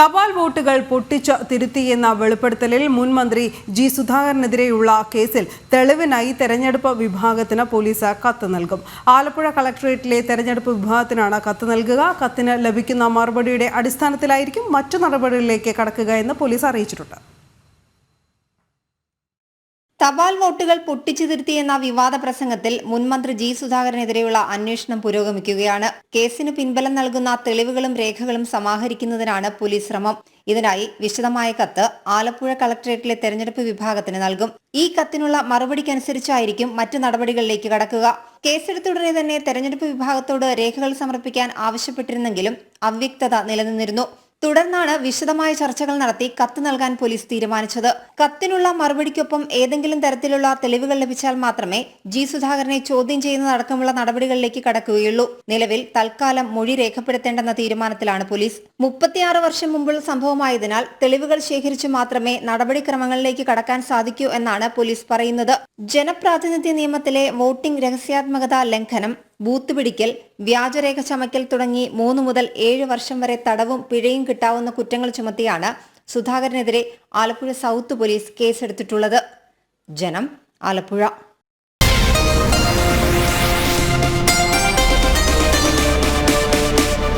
തപാൽ വോട്ടുകൾ പൊട്ടിച്ച് തിരുത്തിയെന്ന വെളിപ്പെടുത്തലിൽ മുൻമന്ത്രി ജി സുധാകരനെതിരെയുള്ള കേസിൽ തെളിവിനായി തെരഞ്ഞെടുപ്പ് വിഭാഗത്തിന് പോലീസ് കത്ത് നൽകും. ആലപ്പുഴ കളക്ടറേറ്റിലെ തെരഞ്ഞെടുപ്പ് വിഭാഗത്തിനാണ് കത്ത് നൽകുക. കത്തിന് ലഭിക്കുന്ന മറുപടിയുടെ അടിസ്ഥാനത്തിലായിരിക്കും മറ്റു നടപടികളിലേക്ക് കടക്കുക എന്ന് പോലീസ് അറിയിച്ചിട്ടുണ്ട്. തപാൽ വോട്ടുകൾ പൊട്ടിച്ചു തിരുത്തിയെന്ന വിവാദ പ്രസംഗത്തിൽ മുൻമന്ത്രി ജി സുധാകരനെതിരെയുള്ള അന്വേഷണം പുരോഗമിക്കുകയാണ്. കേസിന് പിൻബലം നൽകുന്ന തെളിവുകളും രേഖകളും സമാഹരിക്കുന്നതിനാണ് പോലീസ് ശ്രമം. ഇതിനായി വിശദമായ കത്ത് ആലപ്പുഴ കളക്ടറേറ്റിലെ തെരഞ്ഞെടുപ്പ് വിഭാഗത്തിന് നൽകും. ഈ കത്തിനുള്ള മറുപടിക്കനുസരിച്ചായിരിക്കും മറ്റു നടപടികളിലേക്ക് കടക്കുക. കേസെടുത്തുടനെ തന്നെ തെരഞ്ഞെടുപ്പ് വിഭാഗത്തോട് രേഖകൾ സമർപ്പിക്കാൻ ആവശ്യപ്പെട്ടിരുന്നെങ്കിലും അവ്യക്തത നിലനിന്നിരുന്നു. തുടർന്നാണ് വിശദമായ ചർച്ചകൾ നടത്തി കത്ത് നൽകാൻ പോലീസ് തീരുമാനിച്ചത്. കത്തിനുള്ള മറുപടിക്കൊപ്പം ഏതെങ്കിലും തരത്തിലുള്ള തെളിവുകൾ ലഭിച്ചാൽ മാത്രമേ ജി സുധാകരനെ ചോദ്യം ചെയ്യുന്നതടക്കമുള്ള നടപടികളിലേക്ക് കടക്കുകയുള്ളൂ. നിലവിൽ തൽക്കാലം മൊഴി രേഖപ്പെടുത്തേണ്ടെന്ന തീരുമാനത്തിലാണ് പോലീസ്. മുപ്പത്തിയാറ് വർഷം മുമ്പുള്ള സംഭവമായതിനാൽ തെളിവുകൾ ശേഖരിച്ചു മാത്രമേ നടപടിക്രമങ്ങളിലേക്ക് കടക്കാൻ സാധിക്കൂ എന്നാണ് പോലീസ് പറയുന്നത്. ജനപ്രാതിനിധ്യ നിയമത്തിലെ വോട്ടിംഗ് രഹസ്യാത്മകത ലംഘനം ബൂത്ത് പിടിക്കൽ വ്യാജരേഖ ചമയ്ക്കൽ തുടങ്ങി മൂന്ന് മുതൽ ഏഴ് വർഷം വരെ തടവും പിഴയും കിട്ടാവുന്ന കുറ്റങ്ങൾ ചുമത്തിയാണ് സുധാകരനെതിരെ ആലപ്പുഴ സൗത്ത് പോലീസ് കേസെടുത്തിട്ടുള്ളത്. ജനം ആലപ്പുഴ.